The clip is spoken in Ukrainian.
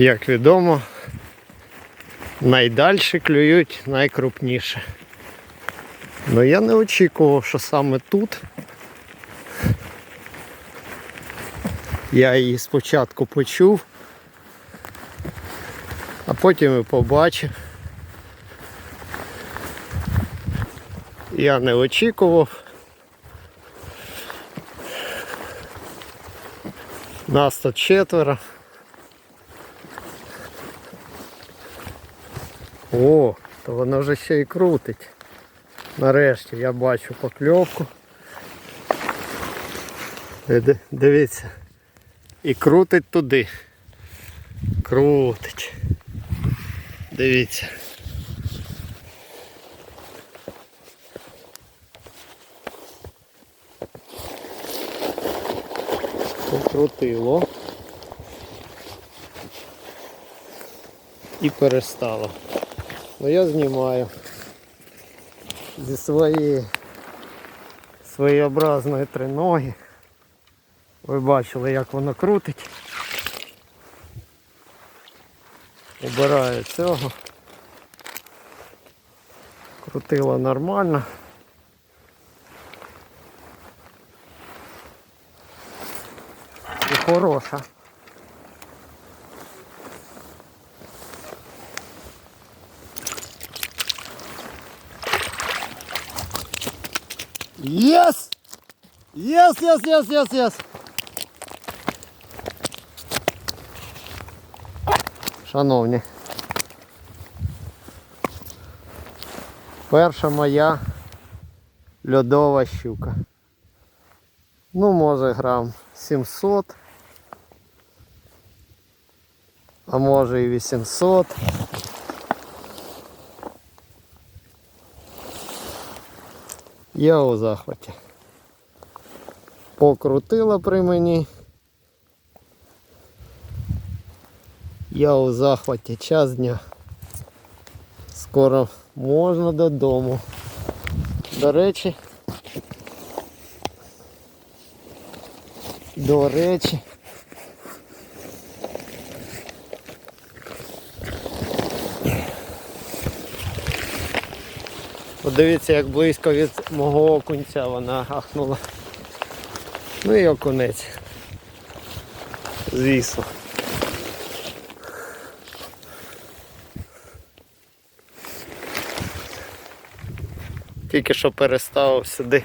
Як відомо, найдальші клюють найкрупніше. Ну я не очікував, що саме тут. Я її спочатку почув, а потім і побачив. Я не очікував. Нас тут четверо. О, то воно вже ще і крутить. Нарешті я бачу покльовку. Е, Дивіться. І крутить туди. Крутить. Дивіться. Покрутило. І перестало. Ну я знімаю зі своєї своєобразної триноги. Ви бачили, як воно крутить. Обираю цього. Крутило нормально. І хороша. Yes! Yes, yes, yes, yes, yes. Шановні. Перша моя льодова щука. Ну, може грам 700. А може і 800. Я у захваті. Покрутила при мені. Я у захваті час дня. Скоро можна додому. До речі. До речі. Подивіться, як близько від мого окунця вона ахнула. Ну і окунець. Звісно. Тільки що переставив сюди